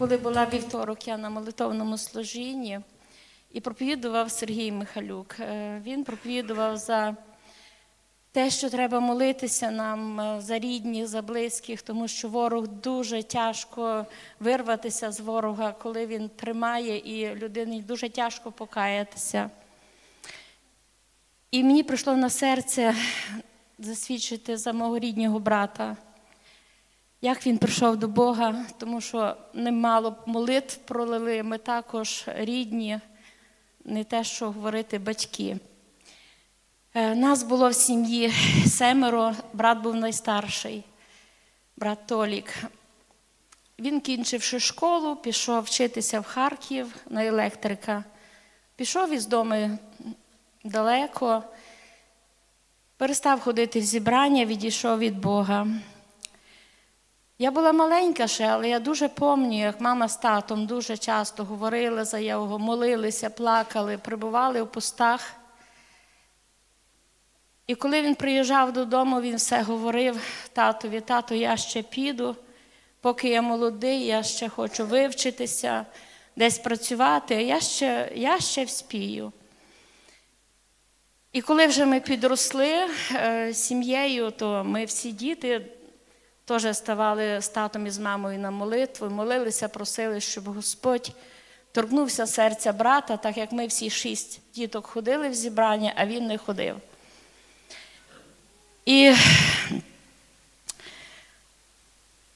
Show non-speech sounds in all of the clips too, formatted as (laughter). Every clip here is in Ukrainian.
коли була вівторок, я на молитовному служінні, і проповідував Сергій Михалюк. Е, Він проповідував за те, що треба молитися нам е, за рідних, за близьких, тому що ворог дуже тяжко вирватися з ворога, коли він тримає, і людині дуже тяжко покаятися. І мені прийшло на серце засвідчити за мого рідного брата, як він прийшов до Бога, тому що немало молитв пролили. Ми також рідні, не те, що говорити батьки. Е, Нас було в сім'ї семеро, брат був найстарший, брат Толік. Він, кінчивши школу, пішов вчитися в Харків на електрика. Пішов із дому далеко, перестав ходити в зібрання, відійшов від Бога. Я була маленька ще, але я дуже пам'ятаю, як мама з татом дуже часто говорили за його, молилися, плакали, прибували у постах. І коли він приїжджав додому, він все говорив татові, тато, я ще піду, поки я молодий, я ще хочу вивчитися, десь працювати, я ще, я ще вспію. І коли вже ми підросли е, сім'єю, то ми всі діти теж ставали з татом і з мамою на молитву, молилися, просили, щоб Господь торкнувся серця брата, так як ми всі шість діток ходили в зібрання, а він не ходив. І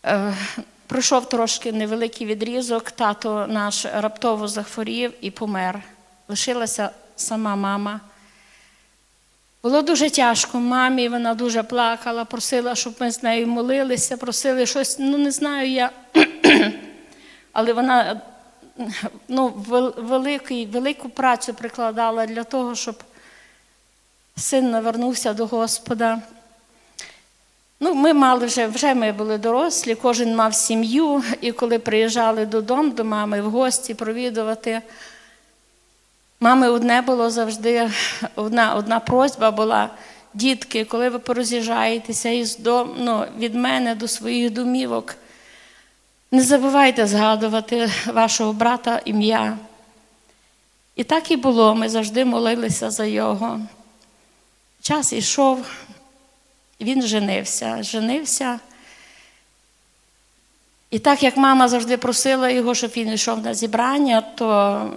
е, пройшов трошки невеликий відрізок, тато наш раптово захворів і помер. Лишилася сама мама. Було дуже тяжко мамі, вона дуже плакала, просила, щоб ми з нею молилися, просили щось, ну не знаю я. (clears throat) Але вона ну, великий, велику працю прикладала для того, щоб син навернувся до Господа. Ну, ми мали вже, вже ми були дорослі, кожен мав сім'ю, і коли приїжджали додому до мами в гості провідувати, мами одне було завжди, одна, одна просьба була, дітки, коли ви пороз'їжджаєтеся із дом, ну, від мене до своїх домівок, не забувайте згадувати вашого брата ім'я. І так і було, ми завжди молилися за його. Час ішов, він женився, женився. І так як мама завжди просила його, щоб він йшов на зібрання, то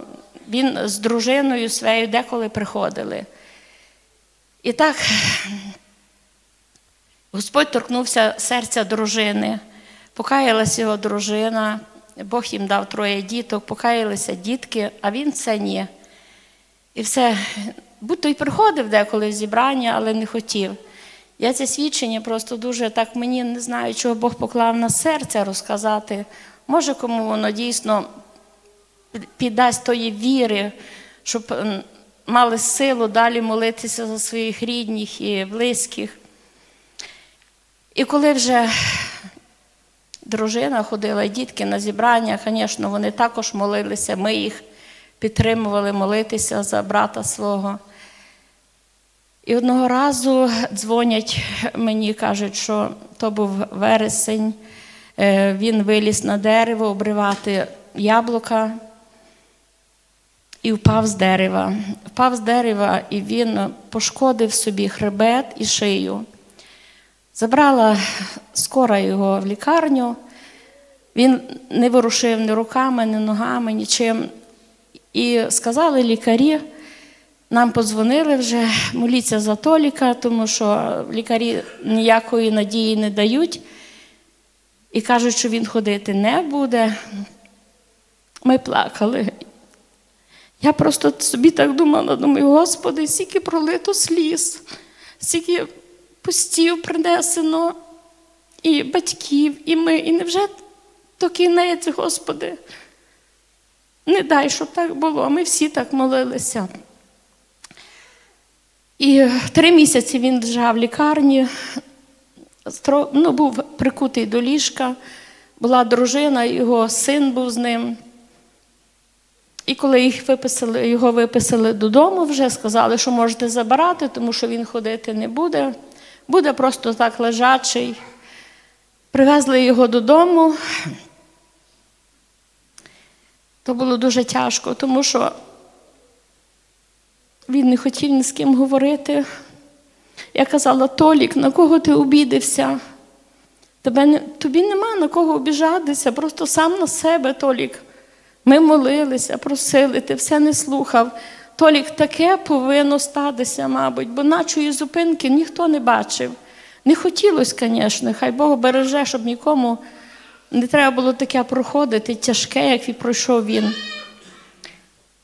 він з дружиною своєю деколи приходили. І так Господь торкнувся серця дружини, покаялася його дружина, Бог їм дав троє діток, покаялися дітки, а він це ні. І все, будь-то й приходив деколи в зібрання, але не хотів. Я це свідчення просто дуже так мені не знаю, чого Бог поклав на серце розказати. Може, кому воно дійсно піддасть тої віри, щоб мали силу далі молитися за своїх рідних і близьких. І коли вже дружина ходила, і дітки на зібрання, звісно, вони також молилися, ми їх підтримували молитися за брата свого. І одного разу дзвонять мені, кажуть, що то був вересень, е, він виліз на дерево обривати яблука і впав з дерева. Впав з дерева, і він пошкодив собі хребет і шию. Забрала скора його в лікарню. Він не ворушив ні руками, ні ногами, нічим. І сказали лікарі, нам подзвонили вже, моліться за Толіка, тому що лікарі ніякої надії не дають. І кажуть, що він ходити не буде. Ми плакали. Я просто собі так думала, думаю, Господи, стільки пролито сліз, стільки постів принесено, і батьків, і ми, і невже то кінець, Господи? Не дай, щоб так було. Ми всі так молилися. І три місяці він лежав в лікарні, ну, був прикутий до ліжка, була дружина, його син був з ним. І коли їх виписали, його виписали додому, вже сказали, що можете забирати, тому що він ходити не буде. Буде просто так лежачий. Привезли його додому. То було дуже тяжко, тому що він не хотів ні з ким говорити. Я казала, Толік, на кого ти обідився? Тобі нема на кого обіжатися, просто сам на себе, Толік. Ми молилися, просили, ти все не слухав. Толік, таке повинно статися, мабуть, бо начої зупинки ніхто не бачив. Не хотілося, звісно, хай Бог береже, щоб нікому не треба було таке проходити, тяжке, як і пройшов він.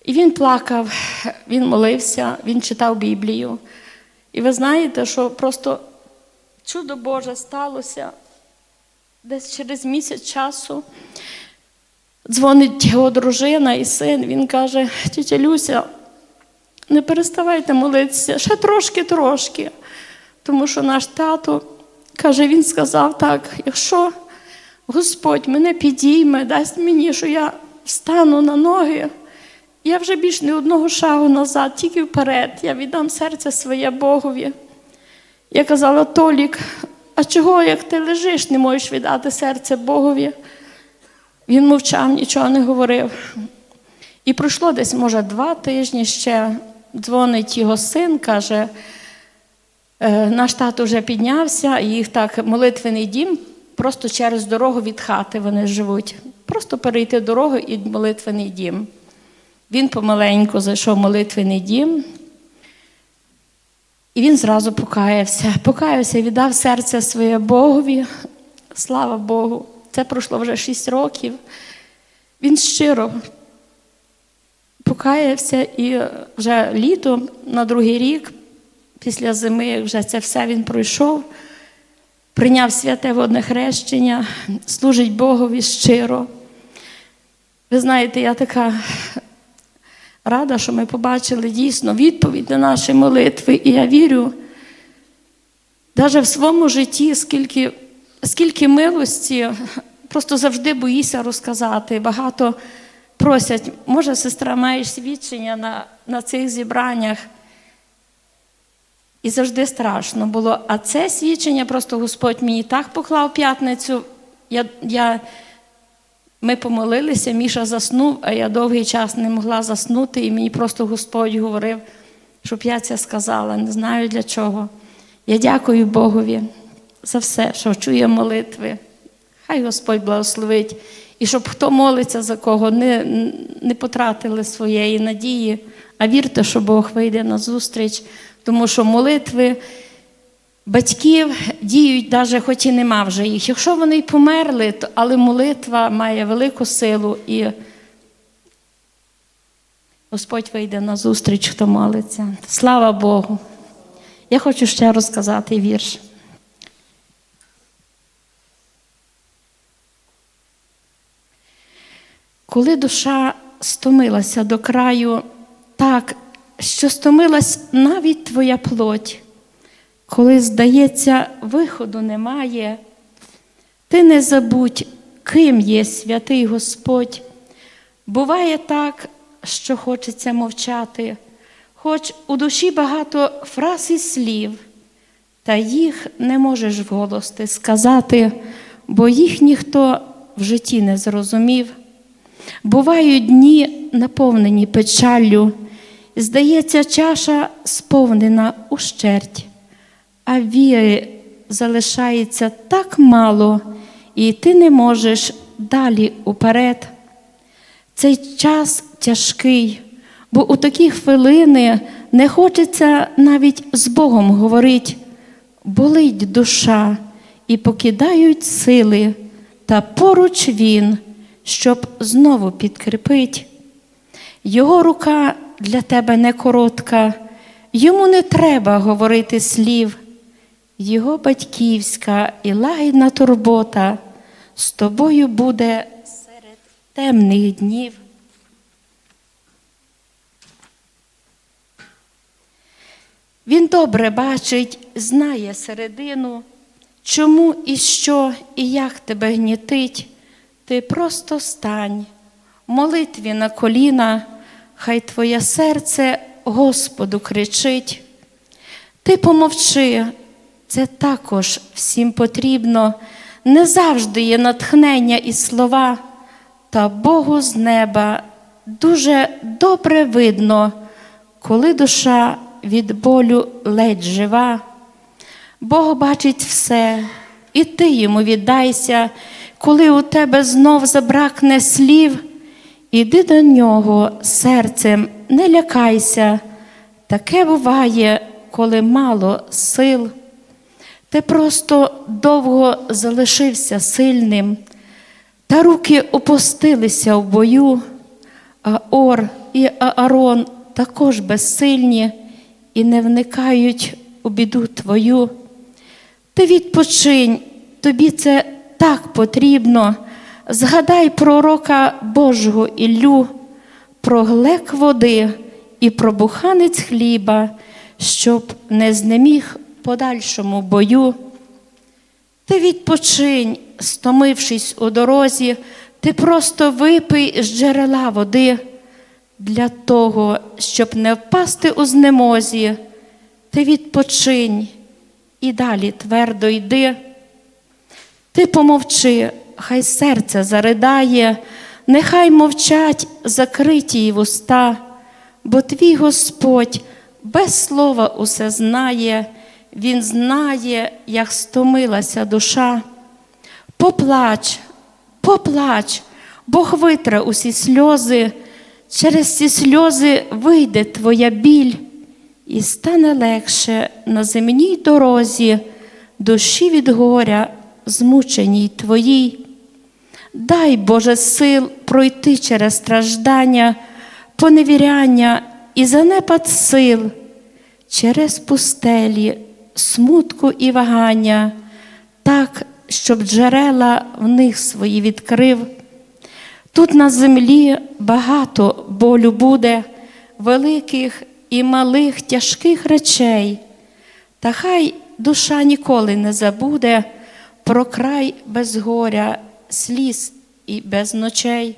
І він плакав, він молився, він читав Біблію. І ви знаєте, що просто чудо Боже сталося десь через місяць часу. Дзвонить його дружина і син. Він каже: тітя Люся, не переставайте молитися, ще трошки-трошки. Тому що наш тато каже, він сказав так: якщо Господь мене підійме, дасть мені, що я встану на ноги, я вже більш не одного шагу назад, тільки вперед. Я віддам серце своє Богові. Я казала, Толік, а чого, як ти лежиш, не можеш віддати серце Богові? Він мовчав, нічого не говорив. І пройшло десь, може, два тижні ще. Дзвонить його син, каже, «Е, наш тато вже піднявся, і їх так молитвений дім, просто через дорогу від хати вони живуть. Просто перейти дорогу і молитвений дім. Він помаленьку зайшов в молитвений дім, і він зразу покаявся. Покаявся, віддав серце своє Богові. Слава Богу. Це пройшло вже шість років. Він щиро покаявся і вже літо на другий рік, після зими, вже це все він пройшов, прийняв святе водне хрещення, служить Богові щиро. Ви знаєте, я така рада, що ми побачили дійсно відповідь на наші молитви, і я вірю, навіть в своєму житті, скільки, скільки милості, просто завжди боїся розказати. Багато просять, може, сестра, маєш свідчення на, на цих зібраннях. І завжди страшно було. А це свідчення просто Господь мені так поклав п'ятницю. Я, я, Ми помолилися, Міша заснув, а я довгий час не могла заснути, і мені просто Господь говорив, щоб я це сказала, не знаю для чого. Я дякую Богові за все, що чує молитви. Хай Господь благословить. І щоб хто молиться за кого, не, не потратили своєї надії, а вірте, що Бог вийде на зустріч, тому що молитви батьків діють, навіть хоч і нема вже їх. Якщо вони й померли, то, але молитва має велику силу і Господь вийде на зустріч, хто молиться. Слава Богу! Я хочу ще розказати вірш. Коли душа стомилася до краю, так, що стомилась навіть твоя плоть, коли, здається, виходу немає, ти не забудь, ким є святий Господь. Буває так, що хочеться мовчати, хоч у душі багато фраз і слів, та їх не можеш вголос ти сказати, бо їх ніхто в житті не зрозумів. Бувають дні, наповнені печаллю, здається, чаша сповнена ущерть, а віри залишається так мало, і ти не можеш далі уперед. Цей час тяжкий, бо у такі хвилини не хочеться навіть з Богом говорити, болить душа і покидають сили, та поруч Він щоб знову підкріпить. Його рука для тебе не коротка, йому не треба говорити слів. Його батьківська і лагідна турбота з тобою буде серед темних днів. Він добре бачить, знає середину, чому і що, і як тебе гнітить. Ти просто стань, молитві на коліна, хай твоє серце Господу кричить. Ти помовчи, це також всім потрібно, не завжди є натхнення і слова, та Богу з неба дуже добре видно, коли душа від болю ледь жива. Бог бачить все, і ти йому віддайся, коли у тебе знов забракне слів, іди до нього серцем, не лякайся. Таке буває, коли мало сил. Ти просто довго залишився сильним, та руки опустилися в бою, а Ор і Аарон також безсильні і не вникають у біду твою. Ти відпочинь, тобі це так потрібно. Згадай пророка Божого Іллю, про глек води і про буханець хліба, щоб не знеміг подальшому бою. Ти відпочинь, стомившись у дорозі, ти просто випий з джерела води для того, щоб не впасти у знемозі. Ти відпочинь і далі твердо йди. Ти помовчи, хай серце заридає, нехай мовчать закриті й вуста, бо твій Господь без слова усе знає, Він знає, як стомилася душа. Поплач, поплач, Бог витре усі сльози, через ці сльози вийде твоя біль, і стане легше на земній дорозі, душі від горя, змученій твоїй. Дай, Боже, сил пройти через страждання, поневіряння і занепад сил, через пустелі, смутку і вагання, так, щоб джерела в них свої відкрив. Тут на землі багато болю буде, великих і малих тяжких речей, та хай душа ніколи не забуде про край без горя, сліз і без ночей.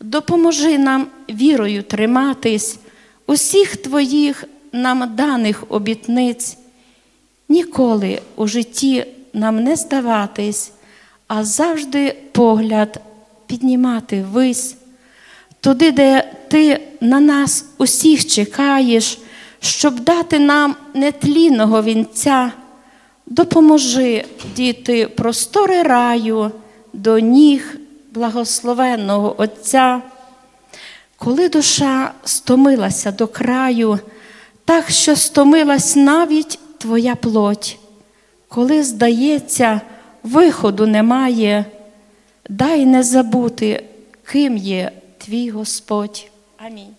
Допоможи нам вірою триматись усіх твоїх нам даних обітниць, ніколи у житті нам не здаватись, а завжди погляд піднімати вись, туди, де ти на нас усіх чекаєш, щоб дати нам нетлінного вінця. Допоможи діти простори раю до ніг благословенного Отця. Коли душа стомилася до краю, так що стомилась навіть твоя плоть, коли, здається, виходу немає, дай не забути, ким є твій Господь. Амінь.